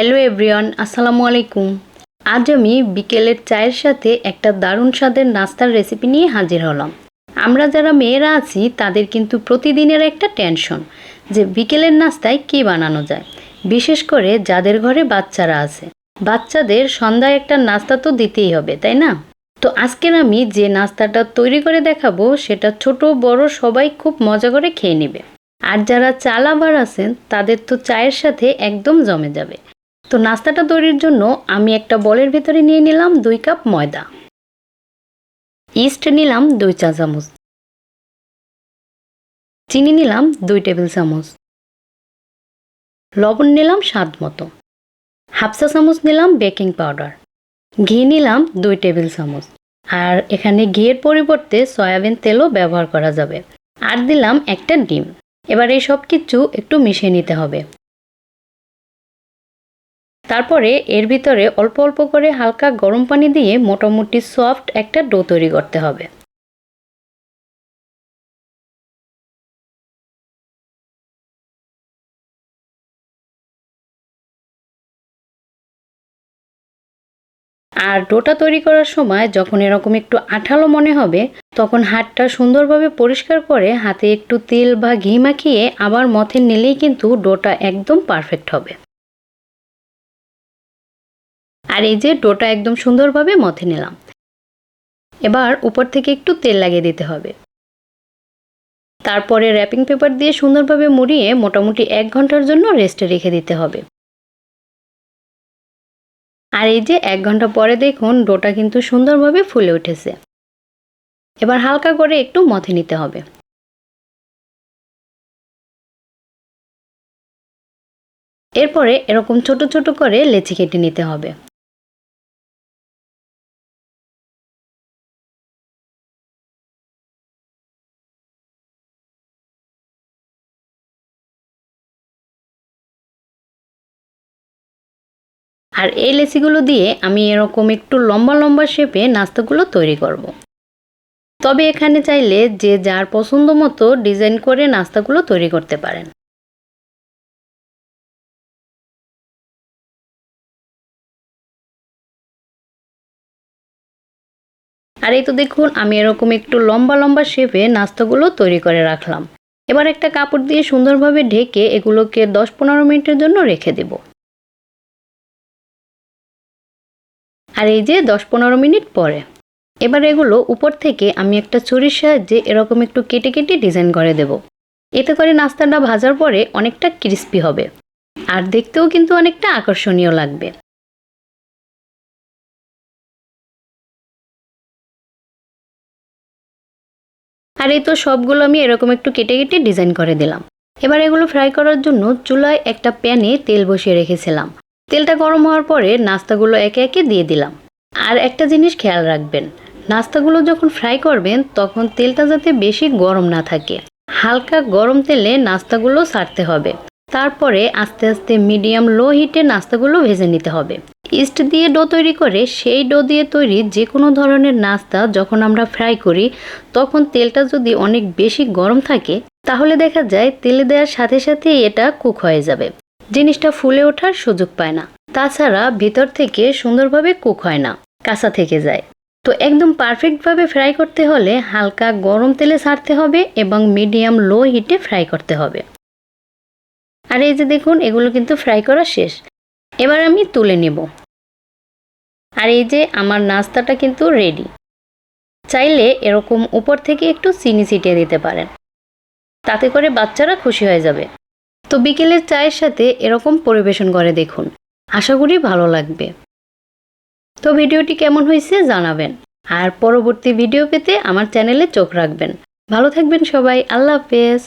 Hello everyone, আসসালামু আলাইকুম। আজ আমি বিকেলের চায়ের সাথে একটা দারুণ স্বাদের নাস্তার রেসিপি নিয়ে হাজির হলাম। আমরা যারা মেয়েরা আছি, তাদের কিন্তু প্রতিদিনের একটা টেনশন যে বিকেলের নাস্তায় কী বানানো যায়। বিশেষ করে যাদের ঘরে বাচ্চারা আছে। বাচ্চাদের সন্ধ্যায় একটা নাস্তা তো দিতেই হবে, তাই না? তো আজকের আমি যে নাস্তাটা তৈরি করে দেখাবো, সেটা ছোট, বড়, সবাই খুব মজা করে খেয়ে নেবে। আর যারা চা লাভার আছেন, তাদের তো চায়ের সাথে একদম জমে যাবে। তো নাস্তাটা তৈরির জন্য আমি একটা বলের ভিতরে নিয়ে নিলাম দুই কাপ ময়দা। ইস্ট নিলাম দুই চা চামচ। চিনি নিলাম দুই টেবিল চামচ। লবণ নিলাম স্বাদ মতো। হাফ চা চামচ নিলাম বেকিং পাউডার। ঘি নিলাম দুই টেবিল চামচ। আর এখানে ঘিয়ের পরিবর্তে সয়াবিন তেলও ব্যবহার করা যাবে। আর দিলাম একটা ডিম। এবার এই সব কিছু একটু মিশিয়ে নিতে হবে। তারপরে এর ভিতরে অল্প অল্প করে হালকা গরম পানি দিয়ে মোটামুটি সফট একটা ডো তৈরি করতে হবে। আর ডোটা তৈরি করার সময় যখন এরকম একটু আঠালো মনে হবে, তখন হাতটা সুন্দরভাবে পরিষ্কার করে হাতে একটু তেল বা ঘি মাখিয়ে আবার মথে নিলেই কিন্তু ডোটা একদম পারফেক্ট হবে। আর এই যে ডোটা একদম সুন্দরভাবে মথে নিলাম। এবার উপর থেকে একটু তেল লাগিয়ে দিতে হবে। তারপরে র্যাপিং পেপার দিয়ে সুন্দরভাবে মুড়িয়ে মোটামুটি এক ঘণ্টার জন্য রেস্টে রেখে দিতে হবে। আর এই যে এক ঘণ্টা পরে দেখুন ডোটা কিন্তু সুন্দরভাবে ফুলে উঠেছে। এবার হালকা করে একটু মথে নিতে হবে। এরপরে এরকম ছোট ছোট করে লেচি কেটে নিতে হবে। আর এই লেচিগুলো দিয়ে আমি এরকম একটু লম্বা লম্বা শেপে নাস্তাগুলো তৈরি করব। তবে এখানে চাইলে যে যার পছন্দ মতো ডিজাইন করে নাস্তাগুলো তৈরি করতে পারেন। আর এই তো দেখুন, আমি এরকম একটু লম্বা লম্বা শেপে নাস্তাগুলো তৈরি করে রাখলাম। এবার একটা কাপড় দিয়ে সুন্দরভাবে ঢেকে এগুলোকে দশ পনেরো মিনিটের জন্য রেখে দেবো। আর এই যে দশ পনেরো মিনিট পরে। এবার এগুলো উপর থেকে আমি একটা ছুরির সাহায্যে এরকম একটু কেটে কেটে ডিজাইন করে দেব। এতে করে নাস্তাটা ভাজার পরে অনেকটা ক্রিস্পি হবে। আর দেখতেও কিন্তু অনেকটা আকর্ষণীয় লাগবে। আর এই তো সবগুলো আমি এরকম একটু কেটে কেটে ডিজাইন করে দিলাম। এবার এগুলো ফ্রাই করার জন্য চুলায় একটা প্যানে তেল বসিয়ে রেখেছিলাম। তেলটা গরম হওয়ার পরে নাস্তাগুলো একে একে দিয়ে দিলাম। আর একটা জিনিস খেয়াল রাখবেন, নাস্তাগুলো যখন ফ্রাই করবেন তখন তেলটা যাতে বেশি গরম না থাকে। হালকা গরম তেলে নাস্তাগুলো সারতে হবে। তারপরে আস্তে আস্তে মিডিয়াম লো হিটে নাস্তাগুলো ভেজে নিতে হবে। ইস্ট দিয়ে ডো তৈরি করে সেই ডো দিয়ে তৈরি যে কোনো ধরনের নাস্তা যখন আমরা ফ্রাই করি, তখন তেলটা যদি অনেক বেশি গরম থাকে, তাহলে দেখা যায় তেলে দেওয়ার সাথে সাথে এটা কুক হয়ে যাবে। জিনিসটা ফুলে ওঠার সুযোগ পায় না। তাছাড়া ভিতর থেকে সুন্দরভাবে কুক হয় না, কাঁচা থেকে যায়। তো একদম পারফেক্টভাবে ফ্রাই করতে হলে হালকা গরম তেলে ছাড়তে হবে এবং মিডিয়াম লো হিটে ফ্রাই করতে হবে। আর এই যে দেখুন, এগুলো কিন্তু ফ্রাই করা শেষ। এবার আমি তুলে নেব। আর এই যে আমার নাস্তাটা কিন্তু রেডি। চাইলে এরকম উপর থেকে একটু চিনি ছিটিয়ে দিতে পারেন। তাতে করে বাচ্চারা খুশি হয়ে যাবে। তো বিকেলের চায়ের সাথে এরকম পরিবেশন করে দেখুন। আশা করি ভালো লাগবে। তো ভিডিওটি কেমন হয়েছে জানাবেন। আর পরবর্তী ভিডিও পেতে আমার চ্যানেলে চোখ রাখবেন। ভালো থাকবেন সবাই। আল্লাহ হাফেজ।